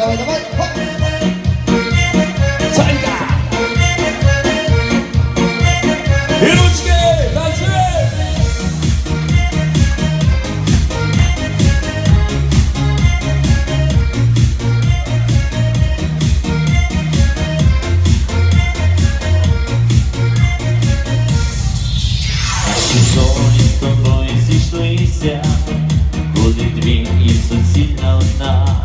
давай, давай. Хоп. Зійшлися, коли дві і суцільна одна.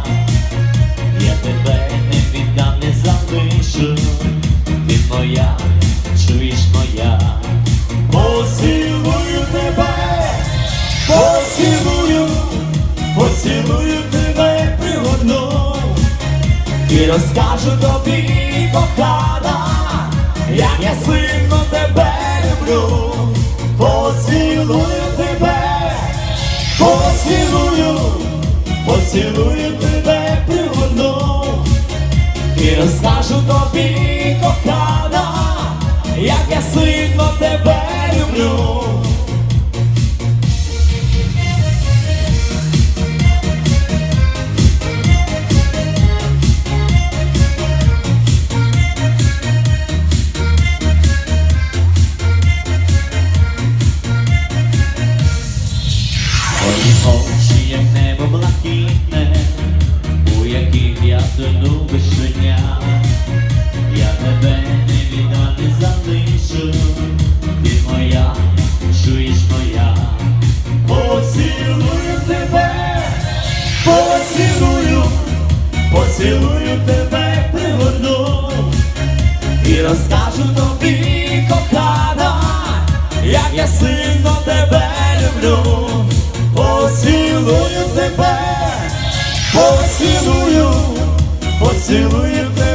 І розкажу тобі, кохана, як я сильно тебе люблю, поцілую тебе, поцілую, поцілую тебе, пригорну. І розкажу тобі, кохана, як я сильно тебе люблю. Віддам, не залишу, ти моя, чуєш моя. Поцілую тебе, поцілую, поцілую тебе, пригорну і розкажу тобі, кохана, як я сильно тебе люблю. Поцілую тебе, поцілую, поцілую тебе,